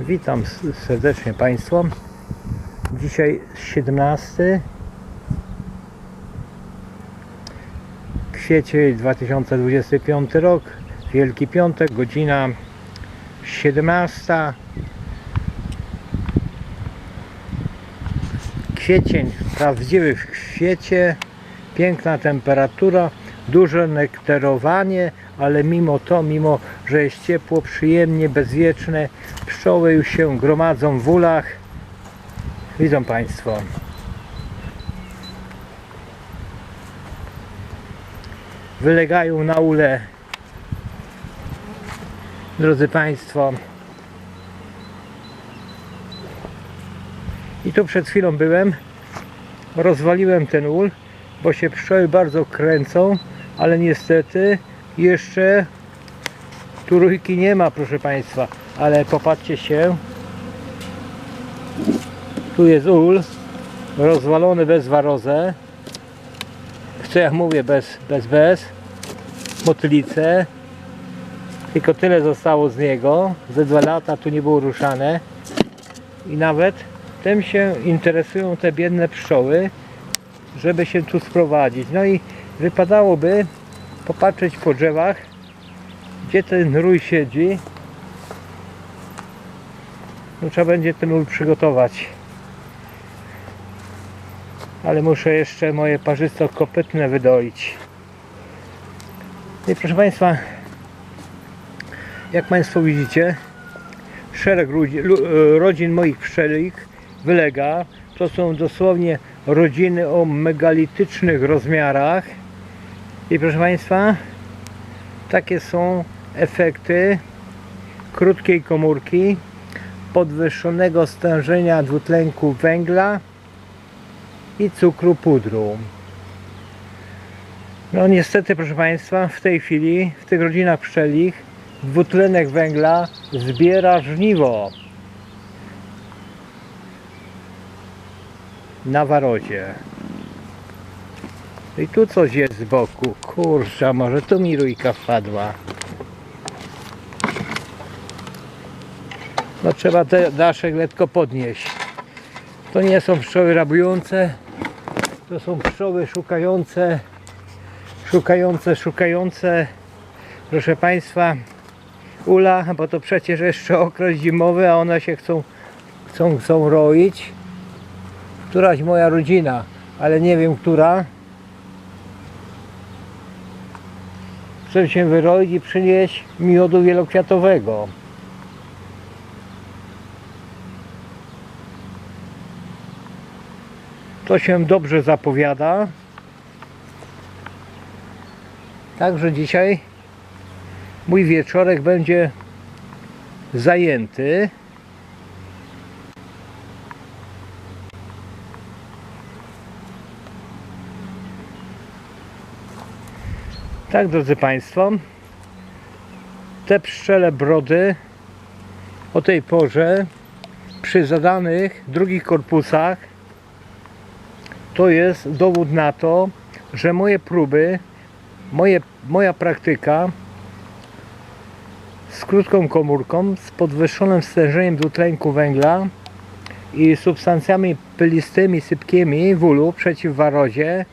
Witam serdecznie Państwa. Dzisiaj 17 kwiecień 2025 rok, Wielki Piątek, godzina 17. Kwiecień, prawdziwy w kwiecie, piękna temperatura, duże nektarowanie, ale mimo to, mimo że jest ciepło, przyjemnie, bezwieczne, pszczoły już się gromadzą w ulach. Widzą Państwo. Wylegają na ule. Drodzy Państwo. I tu przed chwilą byłem. Rozwaliłem ten ul, bo się pszczoły bardzo kręcą, ale niestety jeszcze trójki nie ma, proszę Państwa. Ale popatrzcie się. Tu jest ul rozwalony bez warozę. Co ja mówię, bez, bez, bez. Motylice. Tylko tyle zostało z niego. Ze dwa lata tu nie było ruszane. I nawet tym się interesują te biedne pszczoły, żeby się tu sprowadzić. No i wypadałoby popatrzeć po drzewach, gdzie ten rój siedzi. No, trzeba będzie ten ul przygotować. Ale muszę jeszcze moje parzysto kopytne wydoić. I proszę Państwa, jak Państwo widzicie, szereg ludzi, lu, e, rodzin moich pszczelik wylega. To są dosłownie rodziny o megalitycznych rozmiarach. I proszę Państwa, takie są efekty krótkiej komórki, podwyższonego stężenia dwutlenku węgla i cukru pudru. No niestety, proszę Państwa, w tej chwili w tych rodzinach pszczelich dwutlenek węgla zbiera żniwo na warozie. I tu coś jest z boku. Kurczę, może tu mi rójka wpadła. No trzeba te daszek lekko podnieść. To nie są pszczoły rabujące, to są pszczoły szukające, szukające, szukające, proszę Państwa, ula, bo to przecież jeszcze okres zimowy, a one się chcą, chcą, chcą roić. Któraś moja rodzina, ale nie wiem która, chce się wyroić i przynieść miodu wielokwiatowego. To się dobrze zapowiada. Także dzisiaj mój wieczorek będzie zajęty. Tak, drodzy Państwo, te pszczele brody o tej porze przy zadanych drugich korpusach to jest dowód na to, że moje próby, moje, moja praktyka z krótką komórką, z podwyższonym stężeniem dwutlenku węgla i substancjami pylistymi, sypkimi w ulu przeciw warozie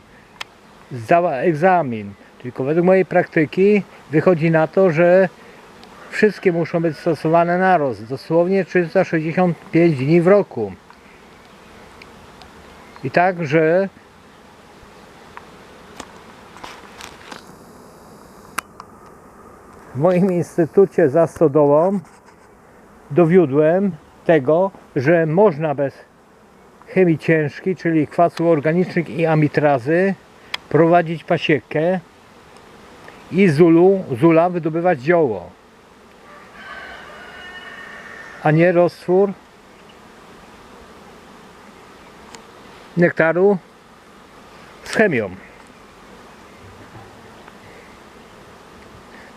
zdała egzamin. Tylko według mojej praktyki wychodzi na to, że wszystkie muszą być stosowane naraz, dosłownie 365 dni w roku. I tak, że w moim instytucie za stodołą dowiódłem tego, że można bez chemii ciężkiej, czyli kwasów organicznych i amitrazy prowadzić pasiekę i z ulu, z ula wydobywać zioło, a nie roztwór? Nektaru? Z chemią.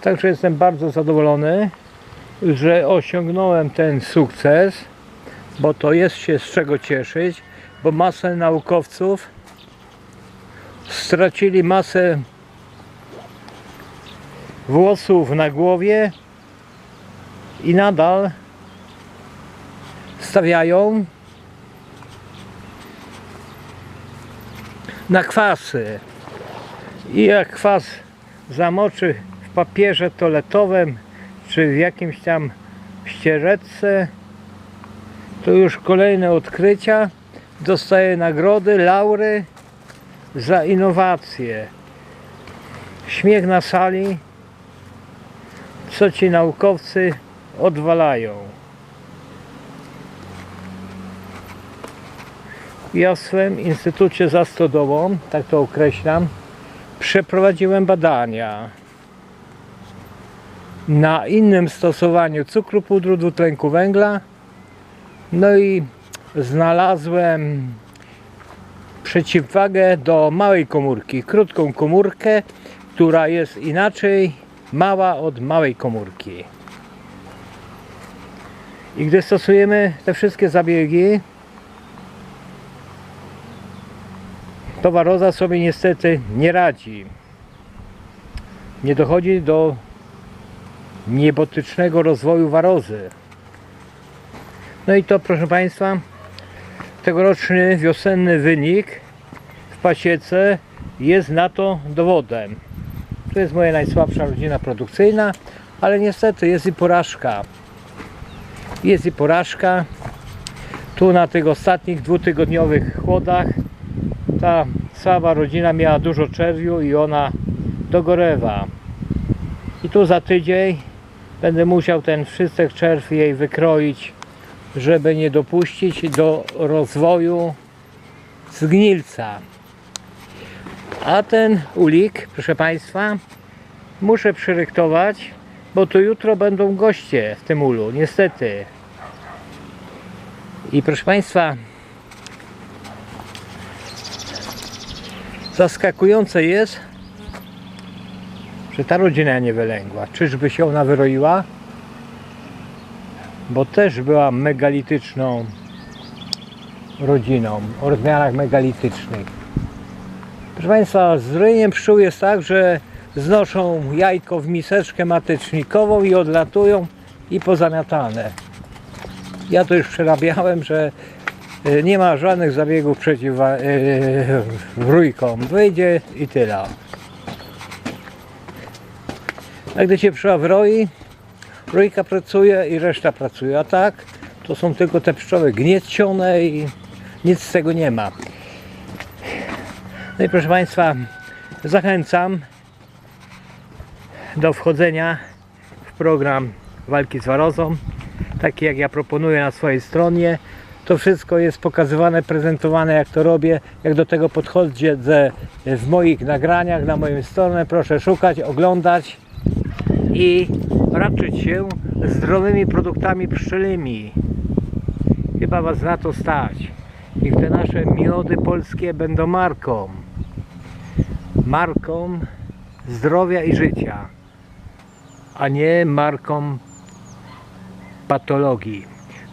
Także jestem bardzo zadowolony, że osiągnąłem ten sukces, bo to jest się z czego cieszyć, bo masę naukowców stracili masę włosów na głowie i nadal stawiają na kwasy. I jak kwas zamoczy w papierze toaletowym czy w jakimś tam ściereczce, to już kolejne odkrycia. Dostaje nagrody, laury za innowacje. Śmiech na sali, co ci naukowcy odwalają. Ja w swym instytucie za stodołą, tak to określam, przeprowadziłem badania na innym stosowaniu cukru, pudru, dwutlenku węgla. No i znalazłem przeciwwagę do małej komórki, krótką komórkę, która jest inaczej mała od małej komórki. I gdy stosujemy te wszystkie zabiegi, to waroza sobie niestety nie radzi. Nie dochodzi do niebotycznego rozwoju warozy. No i to proszę Państwa, tegoroczny wiosenny wynik w pasiece jest na to dowodem. To jest moja najsłabsza rodzina produkcyjna, ale niestety jest i porażka. Jest i porażka. Tu na tych ostatnich dwutygodniowych chłodach ta słaba rodzina miała dużo czerwiu i ona dogorewa. I tu za tydzień będę musiał ten wszystek czerw jej wykroić, żeby nie dopuścić do rozwoju zgnilca. A ten ulik, proszę Państwa, muszę przyryktować, bo to jutro będą goście w tym ulu, niestety. I proszę Państwa, zaskakujące jest, że ta rodzina nie wylęgła. Czyżby się ona wyroiła? Bo też była megalityczną rodziną, o rozmiarach megalitycznych. Proszę Państwa, z ryjem pszczół jest tak, że znoszą jajko w miseczkę matecznikową i odlatują i pozamiatane. Ja to już przerabiałem, że y, nie ma żadnych zabiegów przeciw y, wrójkom. Wyjdzie i tyle. A gdy się pszczoła wroi, rójka pracuje i reszta pracuje. A tak, to są tylko te pszczoły gniecione i nic z tego nie ma. No i proszę Państwa, zachęcam do wchodzenia w program walki z warozą, taki jak ja proponuję na swojej stronie. To wszystko jest pokazywane, prezentowane jak to robię, jak do tego podchodzę w moich nagraniach na moją stronę. Proszę szukać, oglądać i raczyć się zdrowymi produktami pszczelimi. Chyba Was na to stać. Niech te nasze miody polskie będą marką. Marką zdrowia i życia, a nie marką patologii.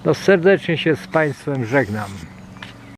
No serdecznie się z Państwem żegnam.